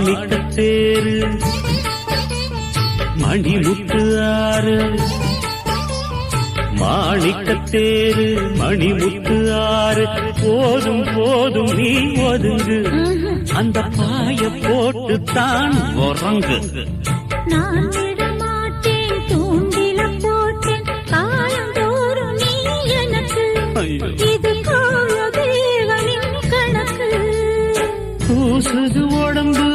மாணிக்கத்தேரு மணிமுத்து ஆறு. மாணிக்கத்தேரு மணிமுத்து ஆறு. போதும் போதும் நீ ஒதுங்கு. அந்த பாய போட்டு தான் உறங்கு. நான் விட மாட்டேன் தூண்டில போட்டேன். காலந்தோறும் நீ எனக்கு ஐயோ. இது கூசுது உடம்பு